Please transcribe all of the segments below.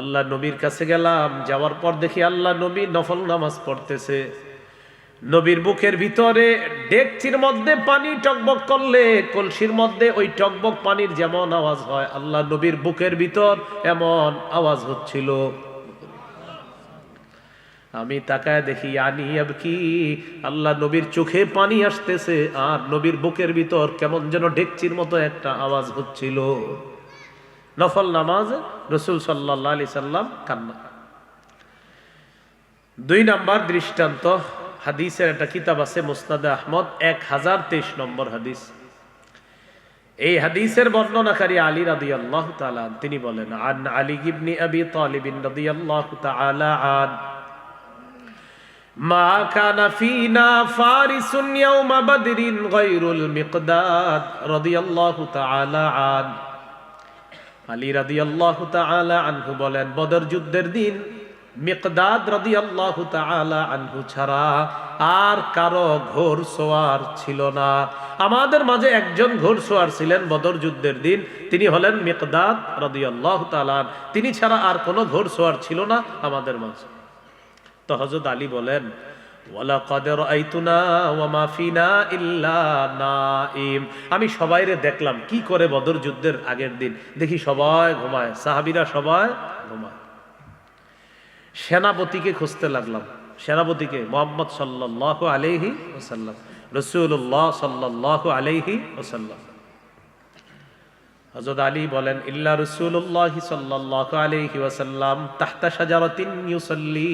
আল্লাহ নবীর কাছে গেলাম, যাওয়ার পর দেখি আল্লাহ নবী নফল নামাজ পড়তেছে। নবীর বুকের ভিতরে ডেকচির মধ্যে পানি টকবক করলে, কলসির মধ্যে ওই টকবক পানির যেমন আওয়াজ হয়, আল্লাহ নবীর বুকের ভিতর এমন আওয়াজ হচ্ছিল। আমি তাকায় দেখি, আনি কি? আল্লাহ নবীর চোখে পানি আসতেছে, আর নবীর বুকের ভিতর কেমন যেন ডেকচির মতো একটা আওয়াজ হচ্ছিল। নফল নামাজ রসুল সাল্লাহ আলি সাল্লাম কান্না দুই নাম্বার দৃষ্টান্ত হাদিসের একটা কিতাব আছে মুস্তাদে আহমদ এক হাজার তেইশ নম্বর হাদিস এই হাদিসের বর্ণনাকারী আলী রাদি আল্লাহ তিনি বলেন আন আলী গিবনি আবি তালিবিন রাদি আল্লাহ আন ما كان فينا فارس يوم بدر غير المقداد رضي الله تعالى عنه আলী রাদি আল্লাহ আনহু বলেন, বদর যুদ্ধের দিন মিকদাদ রাদি আল্লাহ আনহু ছাড়া আর কারও ঘোর সোয়ার ছিল না। আমাদের মাঝে একজন ঘোর সোয়ার ছিলেন বদর যুদ্ধের দিন, তিনি হলেন মিকদাদ রাদি আল্লাহ তিনি ছাড়া আর কোনো ঘোর সোয়ার ছিল না আমাদের মাঝে। তো হজরত আলী বলেন আমি সবাইরে দেখলাম, কি করে বদর যুদ্ধের আগের দিন। দেখি সবাই ঘুমায়, সাহাবিরা সবাই ঘুমায়। সেনাপতিকে খুঁজতে লাগলাম। সেনাপতিকে, মোহাম্মদ সাল্লাহ আলহি ওসাল্লাম রসুল্লাহ সাল্লাহ আলহি ওসাল্লাম হজরত আলী বলেন, ইল্লা রসুল্লাহ সাল্লাহ আলহি তাহতা সাজারতিন ইউসাল্লি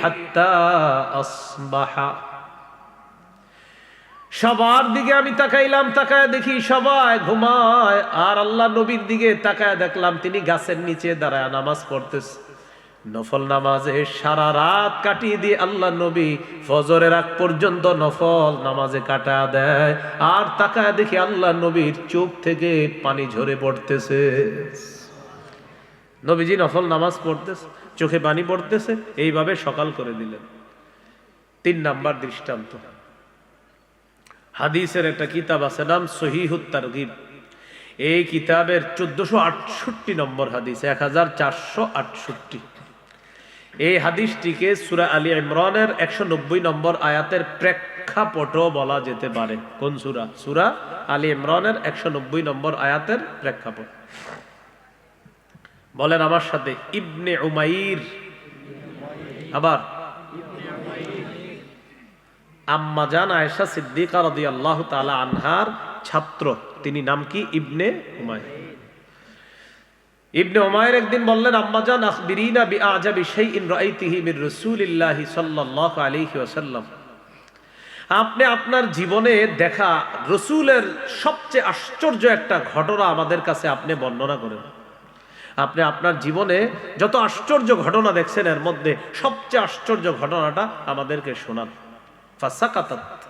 হাত্তা আসবাহা। সবার দিকে আমি তাকাইলাম, তাকায় দেখি সবাই ঘুমায়, আর আল্লাহ নবীর দিকে তাকায় দেখলাম, তিনি গাছের নিচে দাঁড়ায় নামাজ পড়তেছে। নফল নামাজে সারা রাত কাটিয়ে দিয়ে আল্লাহ নবী ফজরের আগ পর্যন্ত নফল নামাজে কাটা দেয়। আর তাকায় দেখি আল্লাহ নবীর চোখ থেকে পানি ঝরে পড়তেছে। নবীজি নফল নামাজ পড়তেছে, চোখে পানি পড়তেছে, এইভাবে সকাল করে দিলেন। তিন নাম্বার দৃষ্টান্ত। হাদিসের একটা কিতাব আছে, নাম সহিহুত তারগিব। এই কিতাবের চোদ্দশো আটষট্টি নম্বর হাদিস, এক হাজার চারশো আটষট্টি। এই হাদিসটিকে সুরা আলী ইমরানের একশো নব্বই নম্বর আয়াতের প্রেক্ষাপট বলা যেতে পারে। কোন সুরা? সুরা আলী ইমরানের একশো নব্বই নম্বর আয়াতের প্রেক্ষাপট। বলেন আমার সাথে, ইবনে উমাইর। আবার। আম্মাজান আয়েশা সিদ্দিকা রদি আল্লাহ তালা আনহার ছাত্র, তিনি নাম কি? ইবনে উমায় ইবনে উমায়ের একদিন বললেন আম্মাজান আখবিরিনা বি আজাবি শাইইন রাআইতিহি মির রাসূলিল্লাহি সাল্লাল্লাহু আলাইহি ওয়াসাল্লাম। আপনি আপনার জীবনে দেখা রসুলের সবচেয়ে আশ্চর্য একটা ঘটনা আমাদের কাছে আপনি বর্ণনা করেন। আপনি আপনার জীবনে যত আশ্চর্য ঘটনা দেখছেন, এর মধ্যে সবচেয়ে আশ্চর্য ঘটনাটা আমাদেরকে শোনান। ফাসাকাতাত।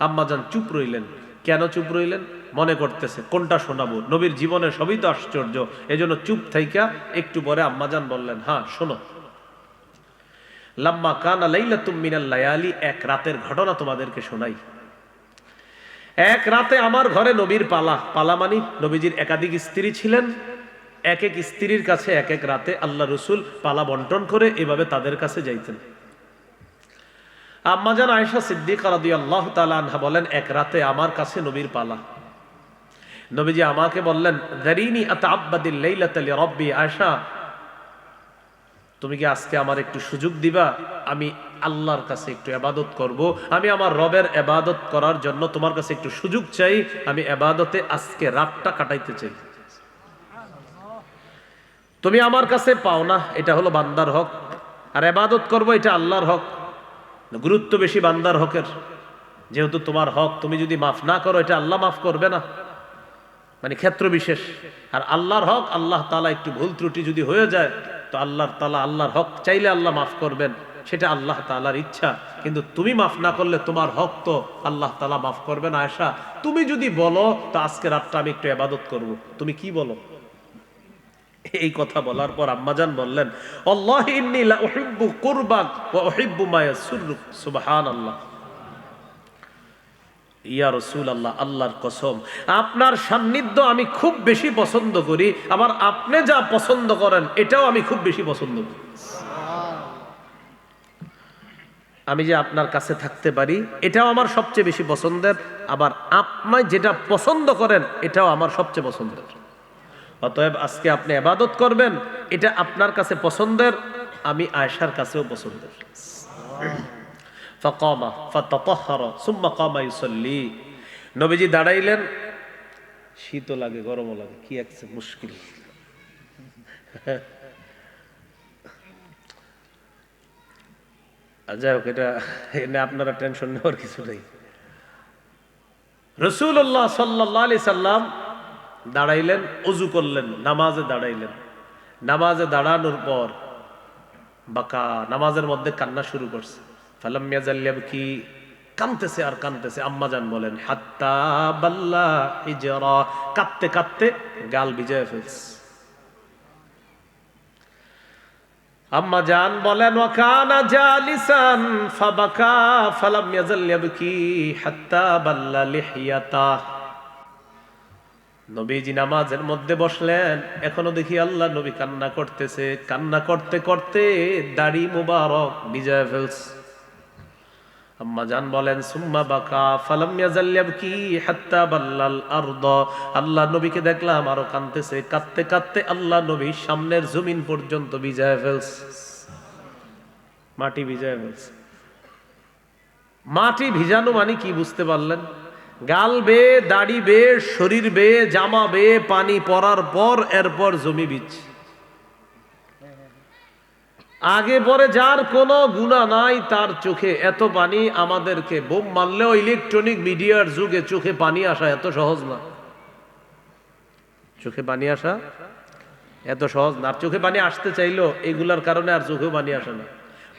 আম্মাজান চুপ রইলেন। কেন চুপ রইলেন? মনে করতেছে, কোনটা শোনাবো? নবীর জীবনে সবই তো আশ্চর্য। এজন্য চুপ থাইকা একটু পরে আম্মাজান বললেন হ্যাঁ শোনো। লাম্মা কানা লাইলা তুমিনাল লায়ালি, এক রাতের ঘটনা তোমাদেরকে শোনাই। এক রাতে আমার ঘরে নবীর পালা। পালা মানি নবীজির একাধিক স্ত্রী ছিলেন। এক এক স্ত্রীর কাছে এক এক রাতে আল্লাহ রসুল পালা বন্টন করে এভাবে তাদের কাছে যাইতেন। আম্মাজান আয়েশা সিদ্দিক রাদি আল্লাহ তালা আনহা বলেন, এক রাতে আমার কাছে নবীর পালা। নবীজি আমাকে বললেন, দারিনি আতাব্বাদিল লাইলাতালি রব্বি আয়েশা তুমি কি আজকে আমার একটু সুযোগ দিবা? আমি আল্লাহর কাছে একটু এবাদত করব। আমি আমার রবের এবাদত করার জন্য তোমার কাছে একটু সুযোগ চাই। আমি এবাদতে আজকে রাতটা কাটাইতে চাই। তুমি আমার কাছে পাও না, এটা হলো বান্দার হক। আর এবাদত করব এটা আল্লাহর হক। গুরুত্ব বেশি বান্দার হকের। যেহেতু তোমার হক, তুমি যদি মাফ না করো, এটা আল্লাহ মাফ করবে না। মানে ক্ষেত্র বিশেষ। আর আল্লাহর হক, আল্লাহ তালা একটু ভুল ত্রুটি যদি হয়ে যায়, তো আল্লাহর তালা আল্লাহর হক চাইলে আল্লাহ মাফ করবেন, সেটা আল্লাহ তালার ইচ্ছা। কিন্তু তুমি মাফ না করলে তোমার হক তো আল্লাহ তালা মাফ করবে না আয়সা তুমি যদি বলো, তো আজকে রাতটা আমি একটু আবাদত করব। তুমি কি বলো? এই কথা বলার পর আম্মাজান বললেন, আল্লাহ ইন্নী লা উহিব্বু কুরবাক ওয়া উহিব্বু মা ইয়াসুররুক, সুবহানাল্লাহ। ইয়া রসুল আল্লাহ আল্লাহর কসম, আপনার সান্নিধ্য আমি খুব বেশি পছন্দ করি। আবার আপনি যা পছন্দ করেন, এটাও আমি খুব বেশি পছন্দ করি। আমি যে আপনার কাছে থাকতে পারি, এটাও আমার সবচেয়ে বেশি পছন্দের। আবার আপনি যেটা পছন্দ করেন, এটাও আমার সবচেয়ে পছন্দের। অতএব আজকে আপনি আবাদত করবেন, এটা আপনার কাছে পছন্দের, আমি আয়েশার কাছেও পছন্দের। ফাকামা ফাতাতাহহারা সুম্মা কামা নবীজি দাঁড়াইলেন। শীতও লাগে, গরমও লাগে, কি একটা মুশকিল। যাই হোক, এটা এনে আপনারা টেনশন নেওয়ার কিছু নেই। রসুল্লাহ সাল্লাহ আলি সাল্লাম দাঁড়াইলেন অজু করলেন, নামাজে দাঁড়াইলেন। নামাজে দাঁড়ানোর পর বাকা, নামাজের মধ্যে কান্না শুরু করছে। ফালাম্মিয়া কি কানতেছে আর কানতেছে আম্মাজান বলেন, হাত্তা বাল্লা হিজরা। কাঁদতে কাঁদতে গাল বিজয় ফেলছে। আম্মা জান বলেন ওয়াকানা জালিসান ফাবাকা ফালাম ইয়াজাল ইয়াবকি হাত্তা বাল্লা লিহিয়াতা। নবীজি নামাজের মধ্যে বসলেন। এখনও দেখি আল্লাহ নবী কান্না করতেছে। কান্না করতে করতে দাড়ি মুবারক বিজয় ফেলস বলেন বাকা, ফালাম আরদ। আল্লাহ নবীকে দেখলাম আরও কাঁদতেছে। কাঁদতে কাঁদতে আল্লাহ সামনের পর্যন্ত মাটি মাটি ভিজানো মানে কি বুঝতে পারলেন? গাল বে দাড়ি বে শরীর বে জামা বে পানি পরার পর এরপর জমি বীজ আগে পরে যার কোনো গুণা নাই, তার চোখে এত পানি আমাদেরকে বোম মারলেও ইলেকট্রনিক মিডিয়ার যুগে চোখে পানি আসা এত সহজ না। চোখে পানি আসা এত সহজ না। আর চোখে পানি আসতে চাইলো, এগুলার কারণে আর চোখেও পানি আসে না।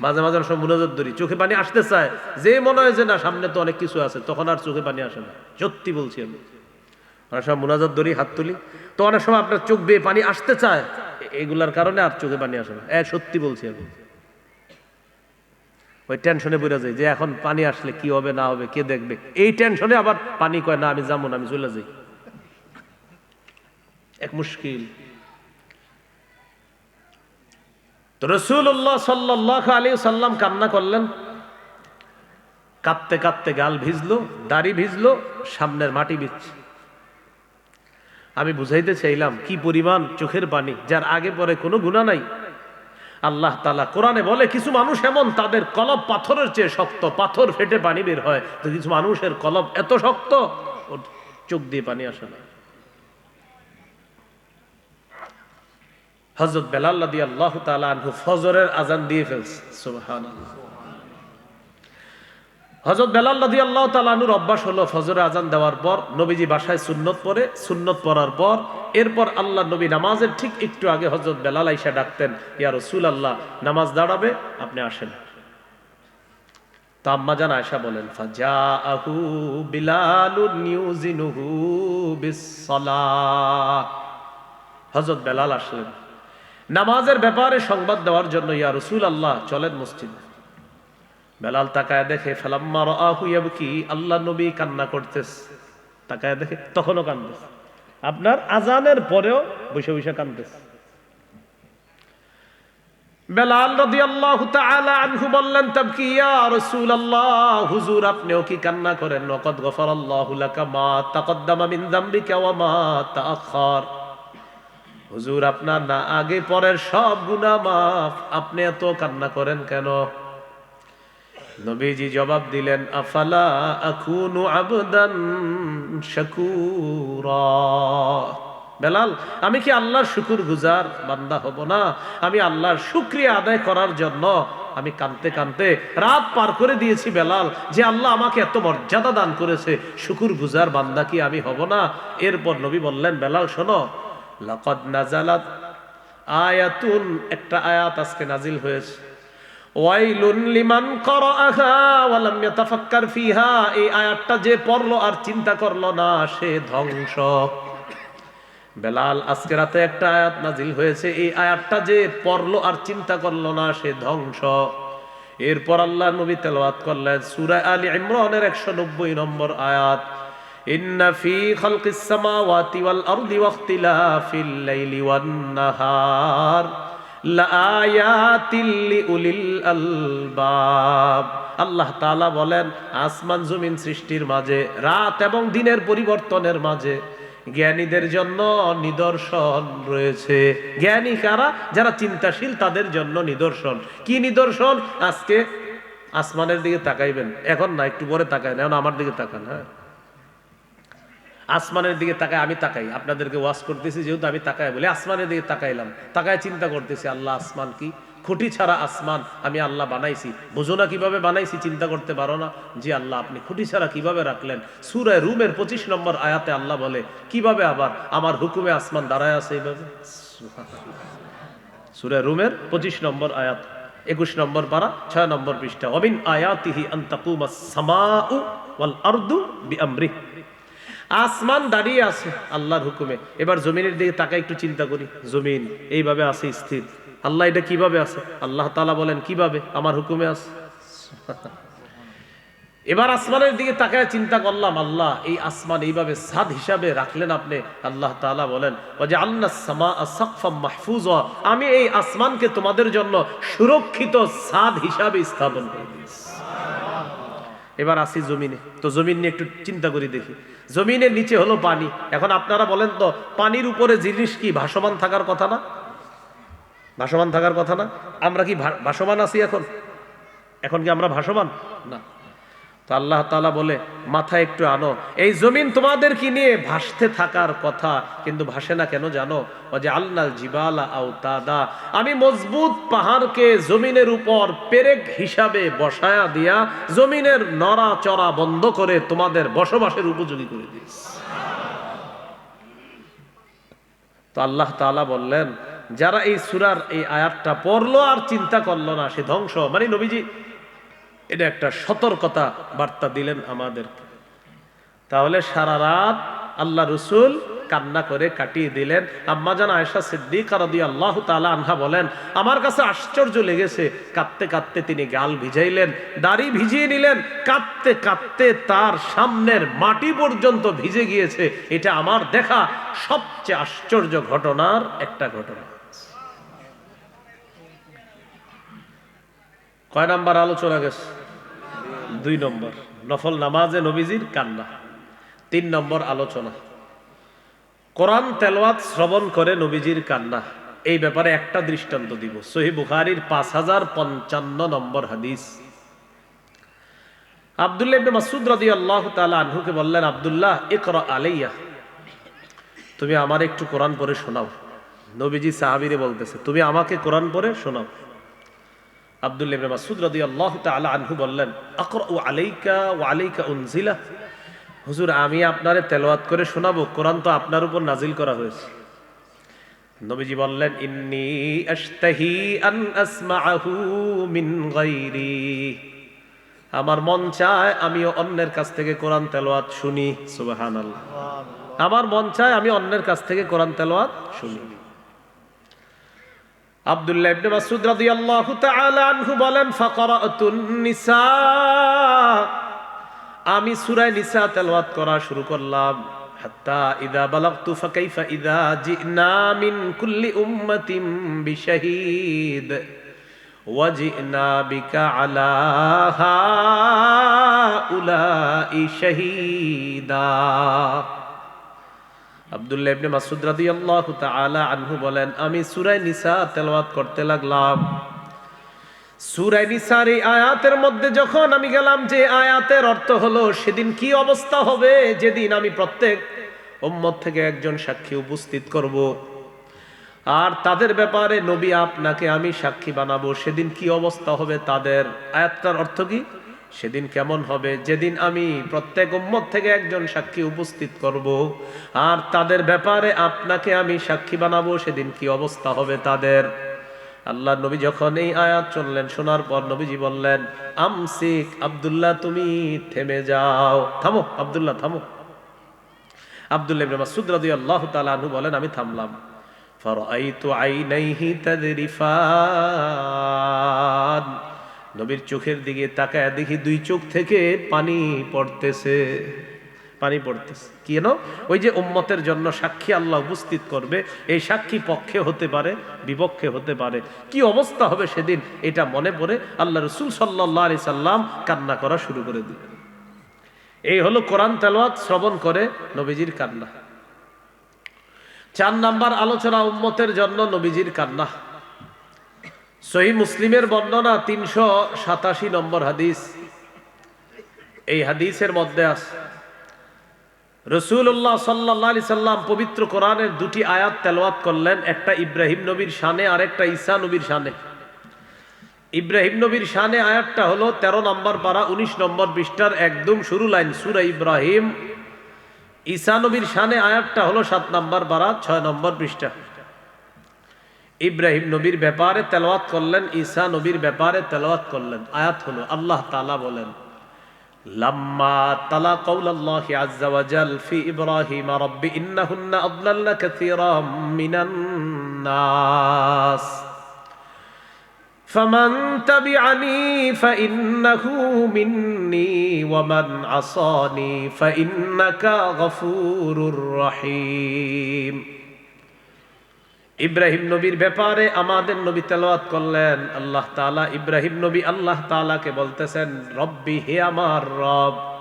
মাঝে মাঝে সব মুনাজত ধরি, চোখে পানি আসতে চায়, যে মনে হয় যে না, সামনে তো অনেক কিছু আছে, তখন আর চোখে পানি আসে না। সত্যি বলছি আমি। অনেক সময় মুনাজত ধরি, হাত তুলি, তো অনেক সময় আপনার চোখ বেয়ে পানি আসতে চায় এগুলার কারণে আর চোখে পানি আসে না। এ, সত্যি বলছি আমি। ওই টেনশনে বুঝা যায় যে এখন পানি আসলে কি হবে, না হবে, কে দেখবে? এই টেনশনে আবার পানি কয়, না, আমি যাব না, আমি চলে যাই। এক মুশকিল। রসুল্লাহ সাল্লাহ আলী সাল্লাম কান্না করলেন। কাঁদতে কাঁদতে গাল ভিজলো, দাড়ি ভিজলো, সামনের মাটি ভিজছে। আমি বুঝাইতে চাইলাম, কি পরিমাণ চোখের পানি যার আগে পরে কোনো গুণা নাই? আল্লাহ তালা কোরআনে বলে, কিছু মানুষ এমন, তাদের কলব পাথরের চেয়ে শক্ত, পাথর ফেটে পানি বের হয়। তো কিছু মানুষের কলব এত শক্ত চোখ দিয়ে পানি আসে না। হজরত বেলাল দিয়ে আল্লাহ তালা ফজরের আজান দিয়ে ফেলছে। সুবহানাল্লাহ। হজরত বেলাল রাদি আল্লাহ তালানুর অভ্যাস হলো ফজরে আজান দেওয়ার পর নবীজি বাসায় সুন্নত পরে সুন্নত পড়ার পর এরপর আল্লাহ নবী নামাজের ঠিক একটু আগে হজরত বেলাল আইসা ডাকতেন, ইয়া রসুল আল্লাহ নামাজ দাঁড়াবে, আপনি আসেন। তা আয়সা বলেন, ফাজাআহু বিলালুন ইউজিনুহু বিসসালাহ। হজরত বেলাল আসলেন। নামাজের ব্যাপারে সংবাদ দেওয়ার জন্য, ইয়া রসুল আল্লাহ চলেন মসজিদে। বেলাল তাকায় দেখে ফেলাম্মা রাহু কি আল্লাহ নবী কান্না করতেছে তাকায় দেখে তখনও কান্দেছে আপনার আজানের পরেও বসে বসে কান্দেছে বেলাল রাদিয়াল্লাহু তাআলা আনহু বললেন, তাবকি, ইয়া রাসূলুল্লাহ, হুজুর, আপনিও কি কান্না করেন? ওয়াকাদ গফারাল্লাহু লাকা মা তাকদ্দামা মিন যামবিকা ওয়া মা তাআখার। হুজুর, আপনার না, আগে পরের সব গুনাহ মাফ, আপনি এত কান্না করেন কেন? নবীজি জবাব দিলেন, আফালা আকুনু আবদান শাকুরা? বেলাল, আমি কি আল্লাহর শুকুর গুজার বান্দা হব না? আমি আল্লাহর শুক্রিয়া আদায় করার জন্য আমি কানতে কানতে রাত পার করে দিয়েছি বেলাল, যে আল্লাহ আমাকে এত মর্যাদা দান করেছে। শুকুর গুজার বান্দা কি আমি হব না? এরপর নবী বললেন, বেলাল, শোনো, লাকাদ নাজালাত আয়াতুন, একটা আয়াত আজকে নাজিল হয়েছে। লিমান এই আয়াতটা যে আর চিন্তা করল না, সে ধ্বংস। বেলাল রাতে একটা আয়াত নাজিল হয়েছে। এই যে আর চিন্তা না, সে ধ্বংস। এরপর আল্লাহ নবী তেলাওয়াত করলেন সূরা আলী ইমরানের 190 নম্বর আয়াত। ওয়াল আরদি নাহার। আল্লাহ তাআলা বলেন, আসমান জমিন সৃষ্টির মাঝে, রাত এবং দিনের পরিবর্তনের মাঝে জ্ঞানীদের জন্য নিদর্শন রয়েছে। জ্ঞানী কারা? যারা চিন্তাশীল, তাদের জন্য নিদর্শন। কি নিদর্শন? আজকে আসমানের দিকে তাকাইবেন। এখন না, একটু পরে তাকায় না এখন আমার দিকে তাকান হ্যাঁ। আসমানের দিকে তাকায় আমি তাকাই। আপনাদেরকে ওয়াশ করতেছি, যেহেতু আমি তাকাই বলে আসমানের দিকে তাকাইলাম। তাকায় চিন্তা করতেছি, আল্লাহ আসমান কি? খুঁটি ছাড়া আসমান আমি আল্লাহ বানাইছি। বুঝো না কীভাবে বানাইছি, চিন্তা করতে পারো না? জি আল্লাহ, আপনি খুঁটি ছাড়া কীভাবে রাখলেন? সুরায় রুমের পঁচিশ নম্বর আয়াতে আল্লাহ বলে, কীভাবে আবার আমার হুকুমে আসমান দাঁড়ায় আছে এইভাবে? সুরায় রুমের পঁচিশ নম্বর আয়াত, একুশ নম্বর পারা, ছয় নম্বর পৃষ্ঠা। অবিন আয়াতিহি আন্তাকুমা সামাউ ওয়াল আসমান দাঁড়িয়ে আছে আল্লাহর হুকুমে। এবার জমিনের দিকে তাকে একটু চিন্তা করি। জমিন এইভাবে আছে, স্থির। আল্লাহ এটা কীভাবে আছে? আল্লাহ তালা বলেন, কীভাবে? আমার হুকুমে আছে। এবার আসমানের দিকে তাকায় চিন্তা করলাম, আল্লাহ, এই আসমান এইভাবে সাদ হিসাবে রাখলেন আপনি? আল্লাহ তাআলা বলেন ওয়াজে আল্লাহ মাহফুজ। আমি এই আসমানকে তোমাদের জন্য সুরক্ষিত সাদ হিসাবে স্থাপন করে দিয়েছি এবার আসি জমিনে। তো জমিন নিয়ে একটু চিন্তা করি দেখি। জমিনের নিচে হলো পানি। এখন আপনারা বলেন তো, পানির উপরে জিনিস কি ভাসমান থাকার কথা না? ভাসমান থাকার কথা না? আমরা কি ভাসমান আছি এখন? এখন কি আমরা ভাসমান? না। তো আল্লাহ তাআলা বলে মাথা একটু আনো। এই জমিন তোমাদের কি নিয়ে ভাসতে থাকার কথা, কিন্তু ভাসে না কেন জানো? ও যে আল্লাহ জিবালা আও তাদা আমি মজবুত পাহাড়কে জমিনের উপর পেরেক হিসাবে বসায়া দিয়া জমিনের নড়া চড়া বন্ধ করে তোমাদের বসবাসের উপযোগী করে দিয়েছি। তো আল্লাহ তাআলা বললেন, যারা এই সুরার এই আয়াতটা পড়ল আর চিন্তা করল না, সে ধ্বংস। মানে নবীজি এটা একটা সতর্কতা বার্তা দিলেন আমাদের। তাহলে সারা রাত আল্লাহ রসুল কান্না করে কাটিয়ে দিলেন। আম্মাজান আয়েশা সিদ্দিক রাদি আল্লাহ তালা আনহা বলেন, আমার কাছে আশ্চর্য লেগেছে। কাঁদতে কাঁদতে তিনি গাল ভিজাইলেন, দাড়ি ভিজিয়ে নিলেন, কাঁদতে কাঁদতে তার সামনের মাটি পর্যন্ত ভিজে গিয়েছে। এটা আমার দেখা সবচেয়ে আশ্চর্য ঘটনার একটা ঘটনা। কয় নাম্বার আলোচনা গেছে? দুই নম্বর, নফল নামাজে নবীজির কান্না। তিন নম্বর, আলোচনা। কোরআন তেলওয়াত শ্রবণ করে নবীজির কান্না। এই ব্যাপারে একটা দৃষ্টান্ত দিব। সহি বুখারির পাঁচ হাজার পঞ্চান্ন নম্বর হাদিস। আবদুল্লাহ মাসুদ আনহুকে বললেন, আব্দুল্লাহ আলাইয়া। তুমি আমার একটু কোরআন পড়ে শোনাও। নবীজি সাহাবীরে বলতেছে, তুমি আমাকে কোরআন পড়ে শোনাও। আব্দুল্লাহ ইবনে মাসউদ রাদিয়াল্লাহু তাআলা আনহু বললেন, আকরাউ আলাইকা ওয়া আলাইকা উনজিলা? হুজুর, আমি আপনারে তেলাওয়াত করে শোনাবো, কোরআন তো আপনার উপর নাজিল করা হয়েছে। নবীজি বললেন, ইন্নী আশতাহি আন আসমাআহু মিন গায়রি। আমার মন চায় আমিও অন্যের কাছ থেকে কোরআন তেলাওয়াত শুনি, সুবহানাল্লাহ। আমার মন চায় আমি অন্যের কাছ থেকে কোরআন তেলাওয়াত শুনি। আব্দুল্লাহ ইবনে মাসউদ রাদিয়াল্লাহু তাআলা আনহু বলেন, ফাকারাতুন নিসা। আমি সূরা নিসা তেলাওয়াত করা শুরু করলাম। হাত্তা ইদা বালাগতু ফাকাইফা ইদা জিনা মিন কুল্লি উম্মাতিন বিশাহিদ। ওয়াজিনা বিকা আলা হাউলাই শাহীদা। আব্দুল্লাহ ইবনে মাসউদ রাদিয়াল্লাহু তাআলা আনহু বলেন, আমি সূরা নিসা তেলাওয়াত করতে লাগলাম। সূরা এই আয়াতের মধ্যে যখন আমি গেলাম, যে আয়াতের অর্থ হলো, সেদিন কি অবস্থা হবে? যেদিন আমি প্রত্যেক উম্মত থেকে একজন সাক্ষী উপস্থিত করব। আর তাদের ব্যাপারে নবী আপনাকে আমি সাক্ষী বানাবো। সেদিন কি অবস্থা হবে তাদের? আয়াতটার অর্থ কি? সেদিন কেমন হবে? যেদিন আমি প্রত্যেক উম্মত থেকে একজন সাক্ষী উপস্থিত করব, আর তাদের ব্যাপারে আপনাকে আমি সাক্ষী বানাবো, সেদিন কি অবস্থা হবে তাদের? আল্লাহ নবী যখন এই আয়াত চললেন শোনার পর নবীজি বললেন, আমসিক আব্দুল্লাহ, তুমি থেমে যাও। থামো, আব্দুল্লাহ থামো। আব্দুল্লাহ ইবনে মাসউদ রাদিয়াল্লাহু তাআলা আনহু বলেন, আমি থামলাম। ফারাআইতু আইনাইহি তাদরিফান নবীর চোখের দিকে তাকায় দেখি দুই চোখ থেকে পানি পড়তেছে পানি পড়তেছে। কেন ওই যে উম্মতের জন্য সাক্ষী আল্লাহ উপস্থিত করবে, এই সাক্ষী পক্ষে হতে পারে, বিপক্ষে হতে পারে। কি অবস্থা হবে সেদিন? এটা মনে পড়ে আল্লাহ রসুল সাল্লাহ আলি সাল্লাম কান্না করা শুরু করে দিলেন। এই হলো কোরআন তেলোয়াত শ্রবণ করে নবীজির কান্না। চার নাম্বার আলোচনা, উম্মতের জন্য নবীজির কান্না। সহি মুসলিমের বর্ণনা তিনশো সাতাশি নম্বর হাদিস। এই হাদিসের মধ্যে আছে রসুল্লাহ সাল্লি সাল্লাম পবিত্র কোরআনের দুটি আয়াত তেলাওয়াত করলেন, একটা ইব্রাহিম নবীর শানে আর একটা ঈসা নবীর শানে। ইব্রাহিম নবীর শানে আয়াতটা হলো ১৩ নম্বর পারা ১৯ নম্বর পৃষ্ঠার একদম শুরু লাইন, সুরা ইব্রাহিম। ঈসা নবীর শানে আয়াতটা হলো সাত নম্বর পারা ছয় নম্বর পৃষ্ঠা। ইব্রাহিম নবীর ব্যাপারে তেলাওয়াত করলেন ঈসা নবীর ব্যাপারে তেলাওয়াত করলেন আয়াত হলো আল্লাহ তাআলা বলেন লাম্মা তালা কৌলাল্লাহি আজ্জা ওয়াজাল ফি ইব্রাহিম রাব্বি ইন্নাহুন্না আদলাল্না কাসীরাম মিনান নাস فمن تبعني فإنه مني ومن عصاني فإنك غفور رحيم ইব্রাহিম নবীর ব্যাপারে আমাদের নবী তেলাওয়াত করলেন। আল্লাহ তাআলা ইব্রাহিম নবী আল্লাহ তাআলাকে বলতেছেন, রব্বি হে আমার রব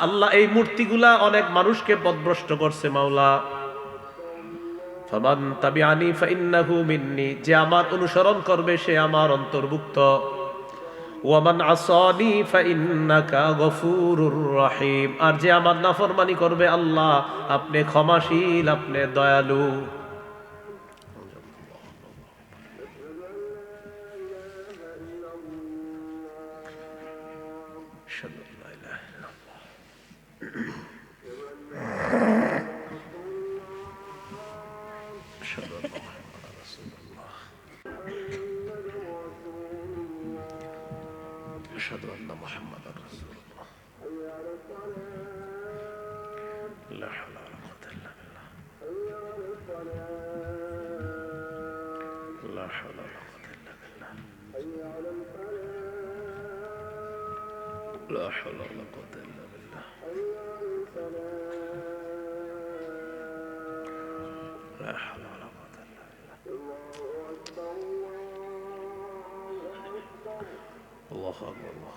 আল্লাহ এই মূর্তিগুলা অনেক মানুষকে পথভ্রষ্ট করছে, মাওলা। যে আমার অনুসরণ করবে সে আমার অন্তর্ভুক্ত। ওয়ামান আসানি ফাইন্নাকা গফুরুর রহিম। আর যে আমার নাফরমানি করবে আল্লাহ, আপনি ক্ষমাশীল, আপনি দয়ালু। আল্লাহ আল্লাহ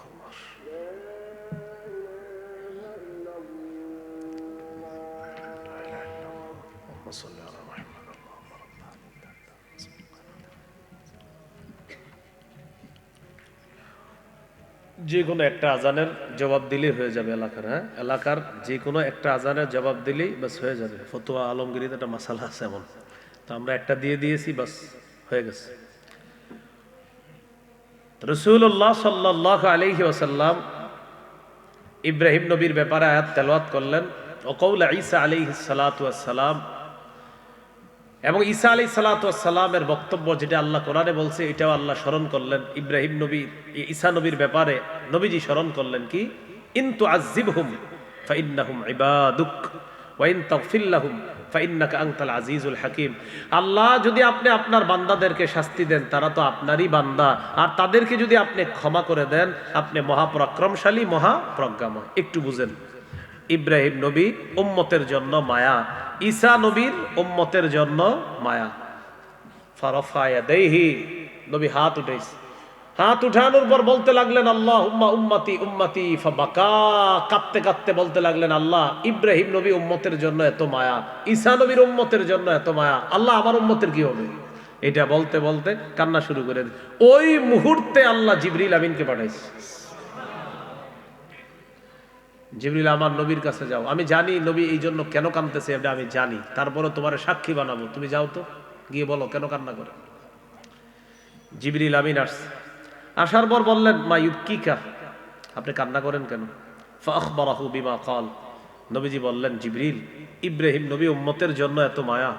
যে কোনো একটা আজানের জবাব দিলেই হয়ে যাবে এলাকার হ্যাঁ? এলাকার যে কোনো একটা আজানের জবাব দিলেই বাস হয়ে যাবে। ফতোয়া আলমগিরিতে একটা মশালা আছে এমন। তো আমরা একটা দিয়ে দিয়েছি, বাস হয়ে গেছে। রসুল্লাহ সাল্লাহ আলহি ওসাল্লাম ইব্রাহিম নবীর ব্যাপারে আয়াত তেলাওয়াত করলেন ওকৌল ঈসা আলী সালাতাম এবং ঈসা আলী সালাতামের বক্তব্য যেটা আল্লাহ কোরআনে বলছে, এটাও আল্লাহ স্মরণ করলেন। ইব্রাহিম নবী, ঈসা নবীর ব্যাপারে নবীজি স্মরণ করলেন কি ইন্তু আজিব হুম ফাইন্নাহুম ইবাদুক ওয়াইন তফিল্লাহুম ফাইন্নাকা আংতাল আজিজুল হাকিম। আল্লাহ যদি আপনি আপনার বান্দাদেরকে শাস্তি দেন, তারা তো আপনারই বান্দা। আর তাদেরকে যদি আপনি ক্ষমা করে দেন, আপনি মহাপরাক্রমশালী, মহাপ্রজ্ঞাময়। একটু বুঝেন। ইব্রাহিম নবী উম্মতের জন্য মায়া। ঈসা নবীর উম্মতের জন্য মায়া। ফারফায়া দেহি নবী হাত উঠেছে হাত উঠানোর পর বলতে লাগলেন, আল্লাহ, উম্মা, উম্মাতি উম্মাতি, ফাবাকা। কাঁপতে কাঁপতে বলতে লাগলেন, আল্লাহ, ইব্রাহিম নবী উম্মতের জন্য এত মায়া, ঈসা নবীর উম্মতের জন্য এত মায়া, আল্লাহ আমার উম্মতের কি হবে? এটা বলতে বলতে কান্না শুরু করে। ওই মুহূর্তে আল্লাহ জিবরিল আমিনকে পাঠাইছে। জিবরিল, আমার নবীর কাছে যাও। আমি জানি নবী এই জন্য কেন কানতেছে এটা আমি জানি। তারপরে তোমার সাক্ষী বানাবো। তুমি যাও তো, গিয়ে বলো কেন কান্না করে? জিবরিল আমিন আসছে। আসার পর বললেন, মা ইউকিকা আপনি কান্না করেন কেন? ফখবরাহু বিমা কল নবীজি বললেন, জিবরিল, ইব্রাহিম নবী উম্মতের জন্য এত মায়া।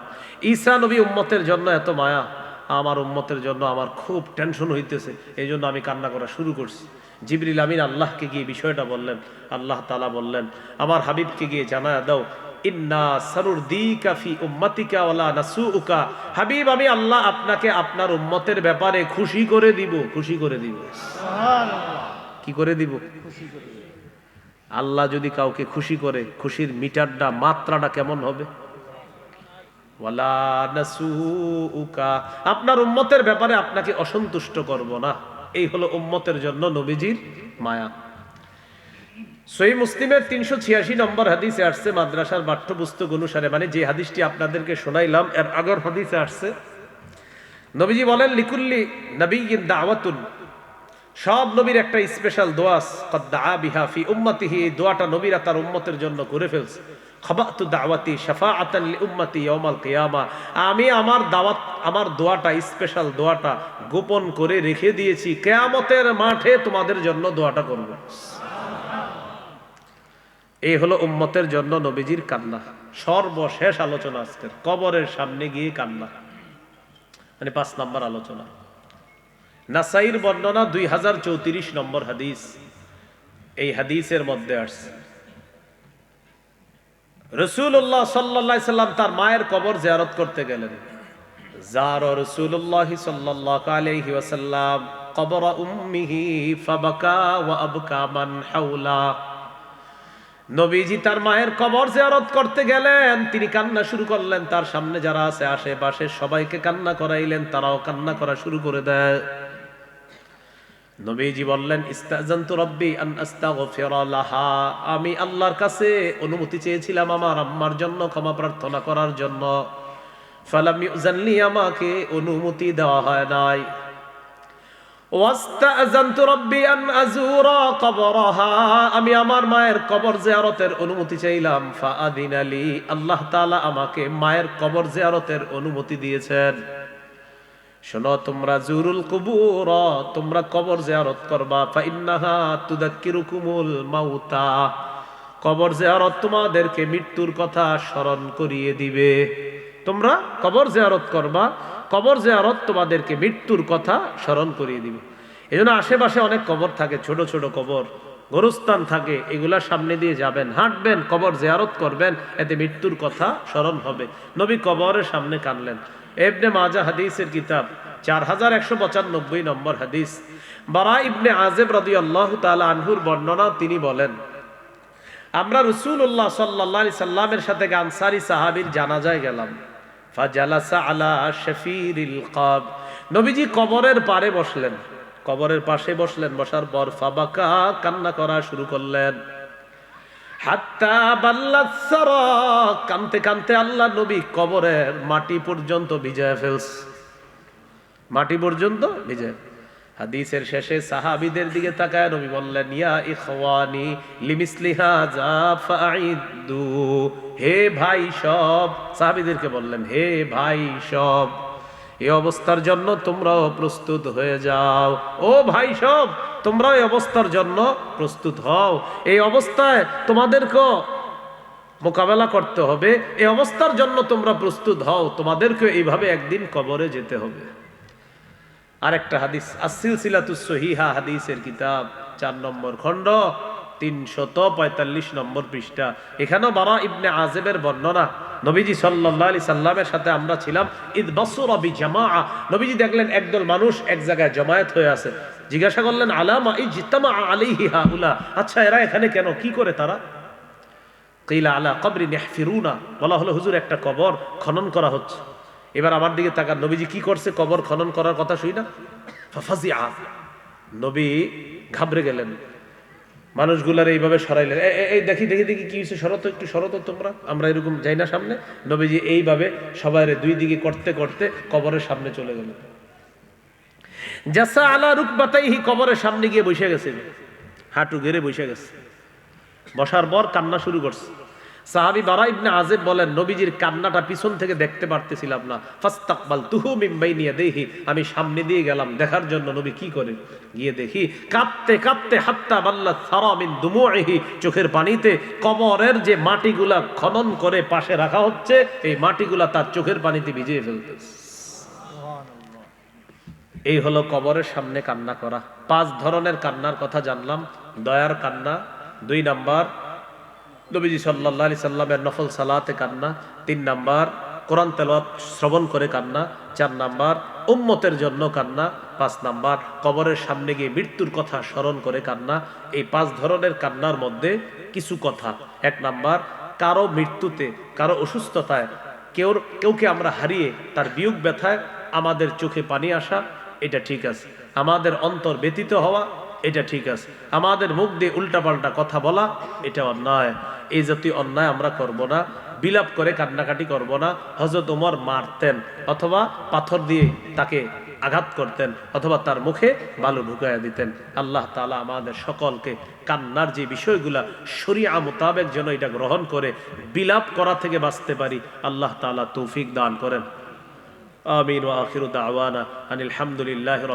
ঈসা নবী উম্মতের জন্য এত মায়া। আমার উম্মতের জন্য আমার খুব টেনশন হইতেছে। এই জন্য আমি কান্না করা শুরু করছি। জিবরিল আমিন আল্লাহকে গিয়ে বিষয়টা বললেন। আল্লাহ তালা বললেন, আমার হাবিবকে গিয়ে জানায় দাও ইন্না ফি উম্মাতিকা ওয়ালা নাসুউকা। হাবিব আমি আল্লাহ আপনাকে আপনার উম্মতের ব্যাপারে খুশি করে দিব খুশি করে দিব। কি করে দিব। আল্লাহ যদি কাউকে খুশি করে খুশির মিটারটা মাত্রাটা কেমন হবে? ওয়ালা নাসুউকা। আপনার উম্মতের ব্যাপারে আপনাকে অসন্তুষ্ট করব না। এই হলো উম্মতের জন্য নবীজির মায়া। সই মুসলিমের তিনশো ছিয়াশি নম্বর হাদিসে আসছে, মাদ্রাসার পাঠ্যপুস্তক অনুসারে। মানে যে হাদিসটি আপনাদেরকে শোনাইলাম, এর আগর হাদিসে আসছে। নবীজি বলেন, লিকুল্লি নবী দাওয়াতুন। সব নবীর একটা স্পেশাল দোয়াস কদ্দা বিহা ফি উম্মতিহি দোয়াটা নবীরা তার উম্মতের জন্য করে ফেলছে। খবাতু দাওয়াতি শাফাআতান লি উম্মতি ইয়াউমাল কিয়ামা আমি আমার দাওয়াত, আমার দোয়াটা স্পেশাল দোয়াটা গোপন করে রেখে দিয়েছি। কিয়ামতের মাঠে তোমাদের জন্য দোয়াটা করব। এই হলো উম্মতের জন্য নবীজির কান্না। সর্বশেষ আলোচনা আজকের। কবরের সামনে গিয়ে কান্না। মানে পাঁচ নাম্বার আলোচনা। নাসাইর বর্ণনা দুই হাজার চৌত্রিশ নম্বর হাদিস। এই হাদিসের মধ্যে আসছে। রসুল্লাহ সাল্লাহ সাল্লাম তার মায়ের কবর জিয়ারত করতে গেলেন। জার রসুল্লাহ সাল্লাহ আলাইহি ওয়াসাল্লাম কবর উম্মিহি ফাবাকা ওয়া আবকা মান হাওলা। নবীজি তার মায়ের কবর জিয়ারত করতে গেলেন, তিনি কান্না শুরু করলেন, তার সামনে যারা আছে আশেপাশে সবাইকে কান্না করাইলেন, তারাও কান্না করা শুরু করে দেয়। নবীজি বললেন ইস্তাজান্তু রব্বি আন আস্তাগফিরা লাহা। আমি আল্লাহর কাছে অনুমতি চেয়েছিলাম আমার আম্মার জন্য, ক্ষমা প্রার্থনা করার জন্য। ফালাম ইউজানলি আমাকে অনুমতি দেওয়া হয় নাই। আমি আমার মায়ের কবর অনুমতি চাইলাম। ফাআদিন আলী আল্লাহ তাআলা আমাকে মায়ের কবর অনুমতি দিয়েছেন। শোনো, তোমরা জুরুল কুবুর, তোমরা কবর জিয়ারত করবা। মাউতা। কবর জিয়ারত তোমাদেরকে মৃত্যুর কথা স্মরণ করিয়ে দিবে। তোমরা কবর জিয়ারত করবা। কবর জিয়ারত তোমাদেরকে মৃত্যুর কথা স্মরণ করিয়ে দিবে। এই জন্য আশেপাশে অনেক কবর থাকে, ছোট ছোট কবর। গরুস্থান থাকে, এগুলা সামনে দিয়ে যাবেন, হাঁটবেন, কবর জিয়ারত করবেন, এতে মৃত্যুর কথা স্মরণ হবে। নবী কবরের সামনে কানলেন এবনে মাজা হাদিসের কিতাব, চার হাজার একশো পঁচানব্বই নম্বর হাদিস। বারা ইবনে আজেব রদি আল্লাহ তালা আনহুর বর্ণনা তিনি বলেন, আমরা রসুল্লাহ সাল্লাহ সাল্লামের সাথে গানসারি সাহাবির জানাজায় গেলাম। ফাজালাসা আলা শফিরিল কাব। নবীজি কবরের পারে বসলেন। কবরের পাশে বসলেন, বসার পর ফাবাকা কান্না করা শুরু করলেন। হাত্তা বাল্লাসর কানতে কানতে আল্লাহ নবী কবরের মাটি পর্যন্ত বিজয় ফেলস মাটি পর্যন্ত ভিজায়। হাদিসের শেষে সাহাবিদের দিকে তাকায় নবী বললেন, ইয়া ইখওয়ানি লিমিসলিহা যা ফাইদু হে ভাই সব, সাহাবিদেরকে বললেন, হে ভাই সব এই অবস্থার জন্য তোমরাও প্রস্তুত হয়ে যাও। ও ভাই সব তোমরা এই অবস্থার জন্য প্রস্তুত হও। এই অবস্থায় তোমাদেরকেও মোকাবেলা করতে হবে। এই অবস্থার জন্য তোমরা প্রস্তুত হও। তোমাদেরকে এইভাবে একদিন কবরে যেতে হবে। আরেকটা হাদিস আসিল সিলাতুস সহিহা হাদিসের কিতাব, চার নম্বর খণ্ড, তিনশত পঁয়তাল্লিশ নম্বর পৃষ্ঠা। এখানেও বারা ইবনে আজেবের বর্ণনা, নবীজি সাল্লাহ আলি সাল্লামের সাথে আমরা ছিলাম ঈদ বসর অবি জামা নবীজি দেখলেন একদল মানুষ এক জায়গায় জমায়েত হয়ে আছে। জিজ্ঞাসা করলেন আলামা এই জিতামা আলিহি হাউলা? আচ্ছা এরা এখানে কেন? কি করে তারা? কিলা আলা কবরি নেহফিরুনা বলা হলো, হুজুর, একটা কবর খনন করা হচ্ছে। এবার আমার দিকে তাকার নবীজি কি করছে? কবর খনন করার কথা শুই না? ফাফাজি আ নবী ঘাবড়ে গেলেন। মানুষগুলার এইভাবে সরাইলেন। এই দেখি দেখি দেখি কি হয়েছে শরত একটু শরত তোমরা। আমরা এরকম যাই না সামনে। নবীজি এইভাবে সবাই দুই দিকে করতে করতে কবরের সামনে চলে গেল জাসা আলা রুকবাতাইহি, কবরের সামনে গিয়ে বসে গেছে। হাঁটু গেড়ে বসে গেছে। বসার পর কান্না শুরু করছে। সাহাবি বারা ইবনে আজেব বলেন, নবীজির কান্নাটা পিছন থেকে দেখতে পারতেছিলাম না। ফাস্তাকবাল তুহু মিম্বাই নিয়ে দেখি আমি সামনে দিয়ে গেলাম, দেখার জন্য নবী কি করে? গিয়ে দেখি, কাঁপতে কাঁপতে হাত্তা বাল্লা সারামিন দুমুহি চোখের পানিতে কবরের যে মাটিগুলা খনন করে পাশে রাখা হচ্ছে, এই মাটিগুলা তার চোখের পানিতে ভিজিয়ে ফেলতেছে। এই হলো কবরের সামনে কান্না করা। পাঁচ ধরনের কান্নার কথা জানলাম। দয়ার কান্না, দুই নাম্বার নবীজি সাল্লাহ আলি সাল্লামের নফল সালাতে কান্না, তিন নাম্বার, কোরআন তেলাওয়াত শ্রবণ করে কান্না, চার নাম্বার, উম্মতের জন্য কান্না, পাঁচ নাম্বার, কবরের সামনে গিয়ে মৃত্যুর কথা স্মরণ করে কান্না, এই পাঁচ ধরনের কান্নার মধ্যে কিছু কথা। এক নাম্বার, কারও মৃত্যুতে, কারও অসুস্থতায় কেউ, কেউকে আমরা হারিয়ে তার বিয়োগ ব্যথায় আমাদের চোখে পানি আসা, এটা ঠিক আছে। আমাদের অন্তর ব্যতীত হওয়া, এটা ঠিক আছে। আমাদের মুখ দিয়ে উল্টাপাল্টা কথা বলা এটা অন্যায়। এই জাতীয় অন্যায় আমরা করব না, বিলাপ করে কান্নাকাটি করব না হজরত উমর মারতেন অথবা পাথর দিয়ে তাকে আঘাত করতেন অথবা তার মুখে বালু ঢুকাইয়া দিতেন। আল্লাহ তালা আমাদের সকলকে কান্নার যে বিষয়গুলা শরিয়া মোতাবেক যেন এটা গ্রহণ করে, বিলাপ করা থেকে বাঁচতে পারি, আল্লাহ তালা তৌফিক দান করেন। আমিন ওয়া আখিরু আনিল হামদুলিল্লাহি